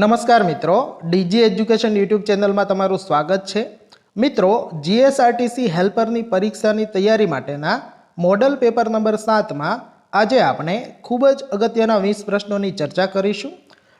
નમસ્કાર મિત્રો, DG education YouTube ચેનલમાં તમારું સ્વાગત છે. મિત્રો, જીએસઆરટીસી હેલ્પરની પરીક્ષાની તૈયારી માટેના મોડલ પેપર નંબર સાતમાં આજે આપણે ખૂબ જ અગત્યના વીસ પ્રશ્નોની ચર્ચા કરીશું.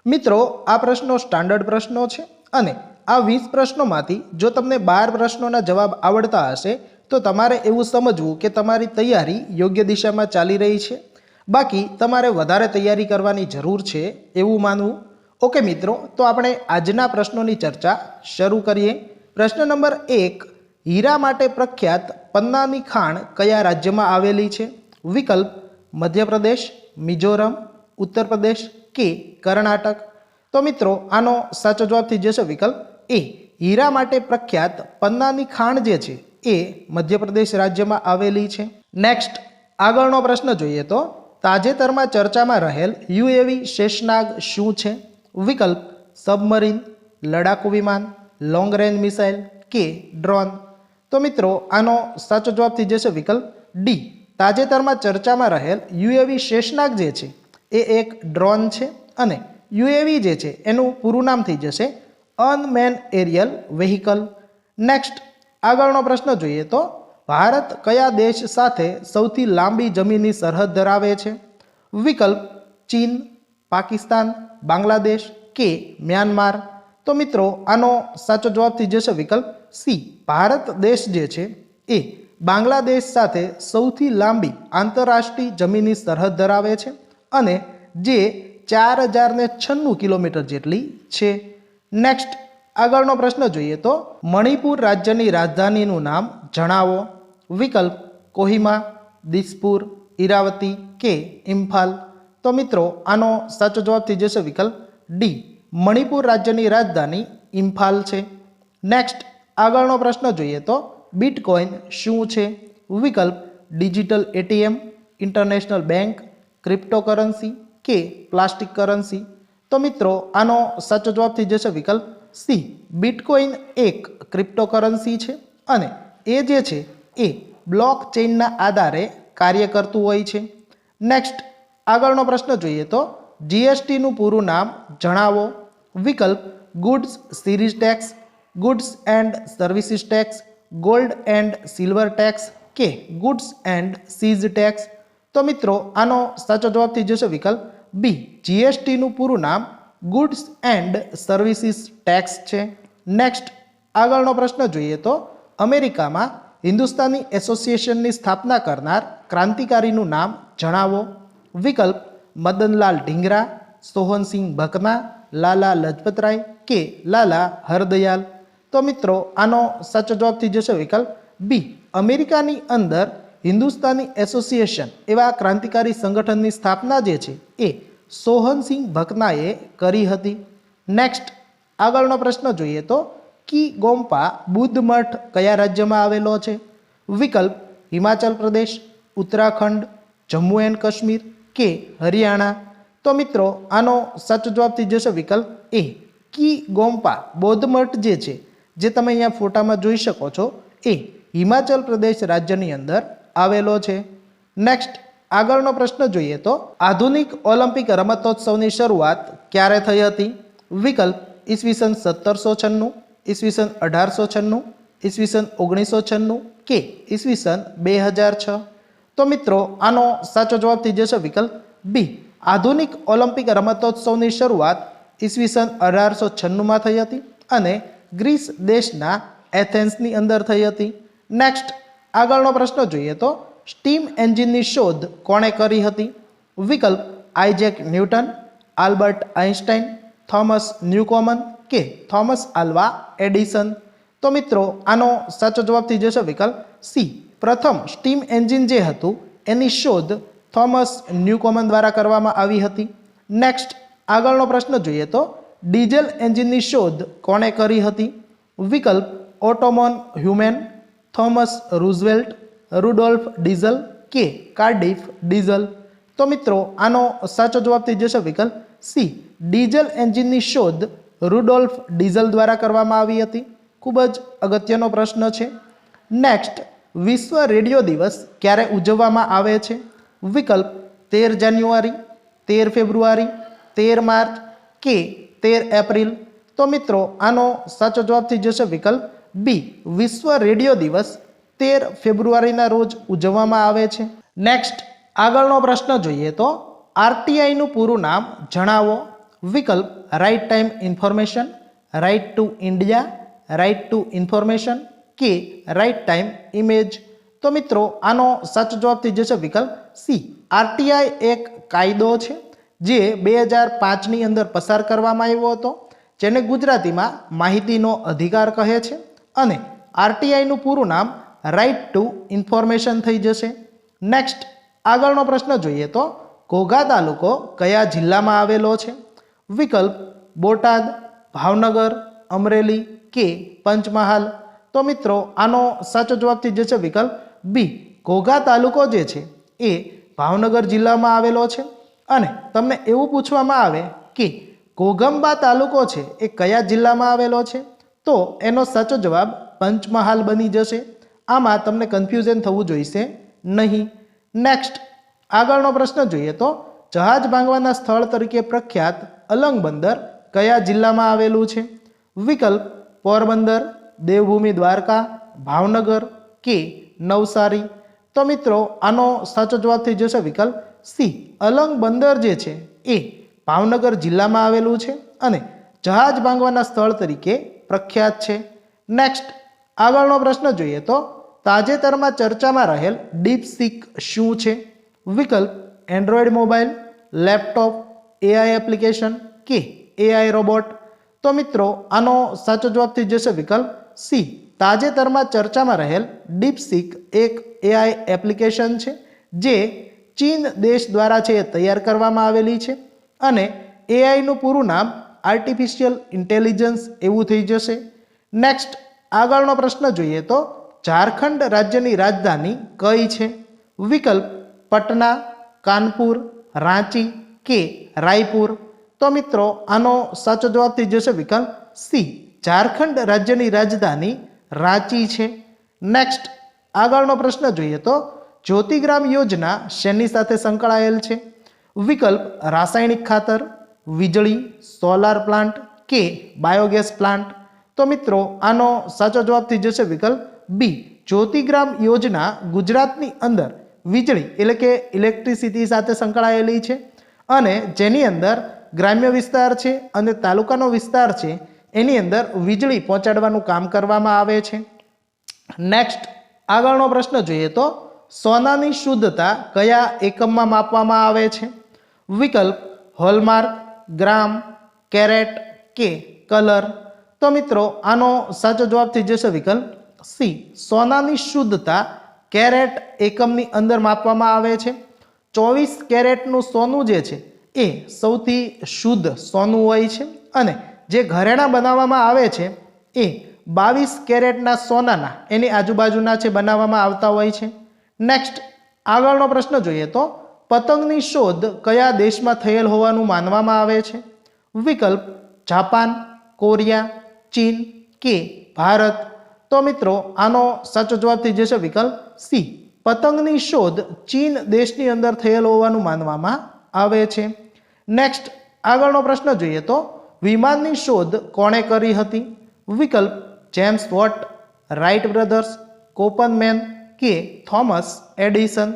મિત્રો, આ પ્રશ્નો સ્ટાન્ડર્ડ પ્રશ્નો છે અને આ વીસ પ્રશ્નોમાંથી જો તમને બાર પ્રશ્નોના જવાબ આવડતા હશે, તો તમારે એવું સમજવું કે તમારી તૈયારી યોગ્ય દિશામાં ચાલી રહી છે. બાકી, તમારે વધારે તૈયારી કરવાની જરૂર છે એવું માનવું. ઓકે મિત્રો, તો આપણે આજના પ્રશ્નોની ચર્ચા શરૂ કરીએ. પ્રશ્ન નંબર એક, હીરા માટે પ્રખ્યાત પન્નાની ખાણ કયા રાજ્યમાં આવેલી છે? વિકલ્પ, મધ્યપ્રદેશ, મિઝોરમ ઉત્તર પ્રદેશ કે કર્ણાટક? તો મિત્રો, આનો સાચો જવાબ થઈ જશે વિકલ્પ એ. હીરા માટે પ્રખ્યાત પન્નાની ખાણ જે છે, એ મધ્યપ્રદેશ રાજ્યમાં આવેલી છે. નેક્સ્ટ આગળનો પ્રશ્ન જોઈએ તો, તાજેતરમાં ચર્ચામાં રહેલ યુએવી શેષનાગ શું છે? વિકલ્પ સબમરીન, લડાકુ વિમાન લોંગ રેન્જ મિસાઇલ કે ડ્રોન તો મિત્રો, આનો સાચો જવાબ થઈ જશે વિકલ્પ ડી તાજેતરમાં ચર્ચામાં રહેલ યુએવી શેષનાગ જે છે, એ એક ડ્રોન છે અને યુએવી જે છે, એનું પૂરું નામ થઈ જશે અનમેન એરિયલ વેહિકલ. નેક્સ્ટ આગળનો પ્રશ્ન જોઈએ તો, ભારત કયા દેશ સાથે સૌથી લાંબી જમીનની સરહદ ધરાવે છે? વિકલ્પ ચીન પાકિસ્તાન, બાંગ્લાદેશ કે મ્યાનમાર? તો મિત્રો, આનો સાચો જવાબ થઈ જશે વિકલ્પ સી. ભારત દેશ જે છે એ બાંગ્લાદેશ સાથે સૌથી લાંબી આંતરરાષ્ટ્રીય જમીનની સરહદ ધરાવે છે અને જે ચાર હજારને છન્નું કિલોમીટર જેટલી છે. નેક્સ્ટ આગળનો પ્રશ્ન જોઈએ તો મણિપુર રાજ્યની રાજધાનીનું નામ જણાવો. વિકલ્પ કોહિમા, દિસપુર ઈરાવતી કે ઇમ્ફાલ? તો મિત્રો, આનો સાચો જવાબ થઈ જશે વિકલ્પ ડી. મણિપુર રાજ્યની રાજધાની ઇમ્ફાલ છે. નેક્સ્ટ આગળનો પ્રશ્ન જોઈએ તો બિટકોઇન શું છે? વિકલ્પ digital ATM, international bank, cryptocurrency કે પ્લાસ્ટિક કરન્સી? તો મિત્રો, આનો સાચો જવાબ થઈ જશે વિકલ્પ સી. બિટકોઇન એક ક્રિપ્ટોકરન્સી છે અને એ જે છે એ બ્લોક ચેઇનના આધારે કાર્ય કરતું હોય છે. નેક્સ્ટ આગળનો પ્રશ્ન જોઈએ તો જીએસટીનું પૂરું નામ જણાવો. વિકલ્પ goods series tax goods and services tax gold and silver tax કે ગુડ્સ એન્ડ સીઝ ટેક્સ તો મિત્રો, આનો સાચો જવાબ થઈ જશે વિકલ્પ. બી જીએસટીનું પૂરું નામ ગુડ્સ એન્ડ સર્વિસીસ ટેક્સ છે. નેક્સ્ટ આગળનો પ્રશ્ન જોઈએ તો અમેરિકામાં હિન્દુસ્તાની એસોસિએશનની સ્થાપના કરનાર ક્રાંતિકારીનું નામ જણાવો. વિકલ્પ મદનલાલ ઢીંગરા, સોહનસિંહ ભકના લાલા લજપતરાય કે લાલા હરદયાલ. તો મિત્રો, આનો સાચો જવાબ થઈ જશે વિકલ્પ બી અમેરિકાની અંદર હિન્દુસ્તાની એસોસિએશન એવા ક્રાંતિકારી સંગઠનની સ્થાપના જે છે એ સોહનસિંહ ભકનાએ કરી હતી. નેક્સ્ટ આગળનો પ્રશ્ન જોઈએ તો, કી ગોમ્પા બુદ્ધ મઠ કયા રાજ્યમાં આવેલો છે? વિકલ્પ, હિમાચલ પ્રદેશ, ઉત્તરાખંડ, જમ્મુ એન્ડ કાશ્મીર. કે હરિયાણા? તો મિત્રો, આનો સાચો જવાબ થઈ જશે વિકલ્પ એ. કી ગોમ્પા, બૌદ્ધ મઠ જે છે, જે તમે અહીંયા ફોટામાં જોઈ શકો છો, એ હિમાચલ પ્રદેશ રાજ્યની અંદર આવેલો છે. નેક્સ્ટ આગળનો પ્રશ્ન જોઈએ તો, આધુનિક ઓલિમ્પિક રમતોત્સવની શરૂઆત ક્યારે થઈ હતી? વિકલ્પ, ઈસવીસન સત્તરસો છન્નું, ઈસવીસન અઢારસો છન્નું, ઈસવીસન ઓગણીસો છન્નું કે ઈસવીસન બે હજાર છ? તો મિત્રો, આનો સાચો જવાબ થઈ જશે વિકલ્પ બી. આધુનિક ઓલિમ્પિક રમતોત્સવની શરૂઆત ઈસવીસન અઢારસો છન્નુંમાં થઈ હતી અને ગ્રીસ દેશના એથેન્સની અંદર થઈ હતી. નેક્સ્ટ આગળનો પ્રશ્ન જોઈએ તો, સ્ટીમ એન્જિનની શોધ કોણે કરી હતી? વિકલ્પ Isaac Newton, Albert Einstein, Thomas Newcomen કે થોમસ આલ્વા એડિસન? તો મિત્રો, આનો સાચો જવાબ થઈ જશે વિકલ્પ સી. પ્રથમ સ્ટીમ એન્જિન જે હતું, એની શોધ થોમસ ન્યૂકોમન દ્વારા કરવામાં આવી હતી. નેક્સ્ટ, આગળનો પ્રશ્ન જોઈએ તો, ડીઝલ એન્જિનની શોધ કોણે કરી હતી? વિકલ્પ, ઓટોમોન હ્યુમેન, થોમસ રૂઝવેલ્ટ, રૂડોલ્ફ ડીઝલ કે કાર્ડિફ ડીઝલ? તો મિત્રો, આનો સાચો જવાબ થઈ જશે વિકલ્પ સી. ડીઝલ એન્જિનની શોધ રૂડોલ્ફ ડીઝલ દ્વારા કરવામાં આવી હતી. ખૂબ જ અગત્યનો પ્રશ્ન છે. નેક્સ્ટ વિશ્વ રેડિયો દિવસ ક્યારે ઉજવવામાં આવે છે? વિકલ્પ તેર જાન્યુઆરી, તેર ફેબ્રુઆરી, તેર માર્ચ કે તેર એપ્રિલ? તો મિત્રો, આનો સાચો જવાબ થઈ જશે વિકલ્પ બી. વિશ્વ રેડિયો દિવસ તેર ફેબ્રુઆરીના રોજ ઉજવવામાં આવે છે. નેક્સ્ટ આગળનો પ્રશ્ન જોઈએ તો આરટીઆઈનું પૂરું નામ જણાવો. વિકલ્પ right time information right to India right to information કે રાઇટ ટાઈમ ઇમેજ તો મિત્રો, આનો સાચો જવાબ થઈ જશે વિકલ્પ સી આરટીઆઈ એક કાયદો છે, જે બે હજાર પાંચની અંદર પસાર કરવામાં આવ્યો હતો, જેને ગુજરાતીમાં માહિતીનો અધિકાર કહે છે અને આરટીઆઈનું પૂરું નામ રાઇટ ટુ ઇન્ફોર્મેશન થઈ જશે. નેક્સ્ટ આગળનો પ્રશ્ન જોઈએ તો, ઘોઘા તાલુકો કયા જિલ્લામાં આવેલો છે? વિકલ્પ, બોટાદ, ભાવનગર, અમરેલી કે પંચમહાલ? તો મિત્રો, આનો સાચો જવાબ જે છે વિકલ્પ બી. ઘોઘા તાલુકો જે છે, એ ભાવનગર જિલ્લામાં આવેલો છે. અને તમને એવું પૂછવામાં આવે કે ઘોઘંબા તાલુકો છે, એ કયા જિલ્લામાં આવેલો છે? તો એનો સાચો જવાબ પંચમહાલ બની જશે. આમાં તમને કન્ફ્યુઝન થવું જોઈશે નહીં. નેક્સ્ટ આગળનો પ્રશ્ન જોઈએ તો, જહાજ ભાંગવાના સ્થળ તરીકે પ્રખ્યાત અલંગ બંદર કયા જિલ્લામાં આવેલું છે? વિકલ્પ પોરબંદર દેવભૂમિ દ્વારકા, ભાવનગર કે નવસારી? તો મિત્રો, આનો સાચો જવાબ થઈ જશે વિકલ્પ સી. અલંગ બંદર જે છે, એ ભાવનગર જિલ્લામાં આવેલું છે અને જહાજ ભાંગવાના સ્થળ તરીકે પ્રખ્યાત છે. નેક્સ્ટ આગળનો પ્રશ્ન જોઈએ તો તાજેતરમાં ચર્ચામાં રહેલ ડીપસીક શું છે? વિકલ્પ Android mobile laptop AI application કે એઆઈ રોબોટ તો મિત્રો, આનો સાચો જવાબ થઈ જશે વિકલ્પ સી, તાજેતરમાં ચર્ચામાં રહેલ ડીપસીક એક એઆઈ એપ્લિકેશન છે, જે ચીન દેશ દ્વારા છે એ તૈયાર કરવામાં આવેલી છે અને એઆઈનું પૂરું નામ આર્ટિફિશિયલ ઇન્ટેલિજન્સ એવું થઈ જશે. નેક્સ્ટ, આગળનો પ્રશ્ન જોઈએ તો ઝારખંડ રાજ્યની રાજધાની કઈ છે? વિકલ્પ, પટના, કાનપુર, રાંચી કે રાયપુર? તો મિત્રો, આનો સાચો જવાબ થઈ જશે વિકલ્પ સી. ઝારખંડ રાજ્યની રાજધાની રાંચી છે. નેક્સ્ટ આગળનો પ્રશ્ન જોઈએ તો જ્યોતિગ્રામ યોજના શેની સાથે સંકળાયેલ છે? વિકલ્પ, રાસાયણિક ખાતર, વીજળી, સોલાર પ્લાન્ટ કે બાયોગેસ પ્લાન્ટ? તો મિત્રો, આનો સાચો જવાબ થઈ જશે વિકલ્પ બી જ્યોતિગ્રામ યોજના ગુજરાતની અંદર વીજળી એટલે કે ઇલેક્ટ્રિસિટી સાથે સંકળાયેલી છે અને જેની અંદર ગ્રામ્ય વિસ્તાર છે અને તાલુકાનો વિસ્તાર છે એની અંદર વીજળી પહોંચાડવાનું કામ કરવામાં આવે છે. નેક્સ્ટ આગળનો પ્રશ્ન જોઈએ તો, સોનાની શુદ્ધતા કયા એકમમાં માપવામાં આવે છે? વિકલ્પ, હોલમાર્ક, ગ્રામ, કેરેટ કે કલર? તો મિત્રો, આનો સાચો જવાબ થઈ જશે વિકલ્પ સી સોનાની શુદ્ધતા કેરેટ એકમની અંદર માપવામાં આવે છે. ચોવીસ કેરેટનું સોનું જે છે, એ સૌથી શુદ્ધ સોનું હોય છે અને જે ઘરેણાં બનાવવામાં આવે છે, એ બાવીસ કેરેટના સોનાના એની આજુબાજુના છે બનાવવામાં આવતા હોય છે. નેક્સ્ટ આગળનો પ્રશ્ન જોઈએ તો, પતંગની શોધ કયા દેશમાં થયેલ હોવાનું માનવામાં આવે છે? વિકલ્પ, જાપાન, કોરિયા, ચીન કે ભારત? તો મિત્રો, આનો સાચો જવાબ થઈ જશે વિકલ્પ સી. પતંગની શોધ ચીન દેશની અંદર થયેલ હોવાનું માનવામાં આવે છે. નેક્સ્ટ આગળનો પ્રશ્ન જોઈએ તો વિમાનની શોધ કોણે કરી હતી? વિકલ્પ જેમ્સ વોટ, રાઇટ બ્રધર્સ, કોપનમેન કે થોમસ એડિસન?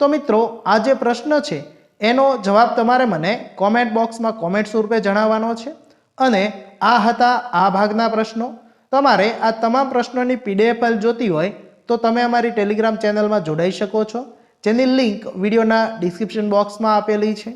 તો મિત્રો, આ જે પ્રશ્ન છે, એનો જવાબ તમારે મને કોમેન્ટ બોક્સમાં કોમેન્ટ સ્વરૂપે જણાવવાનો છે. અને આ હતા આ ભાગના પ્રશ્નો. તમારે આ તમામ પ્રશ્નોની પીડીએફ જોતી હોય, તો તમે અમારી ટેલિગ્રામ ચેનલમાં જોડાઈ શકો છો, જેની લિંક વિડીયોના ડિસ્ક્રિપ્શન બોક્સમાં આપેલી છે.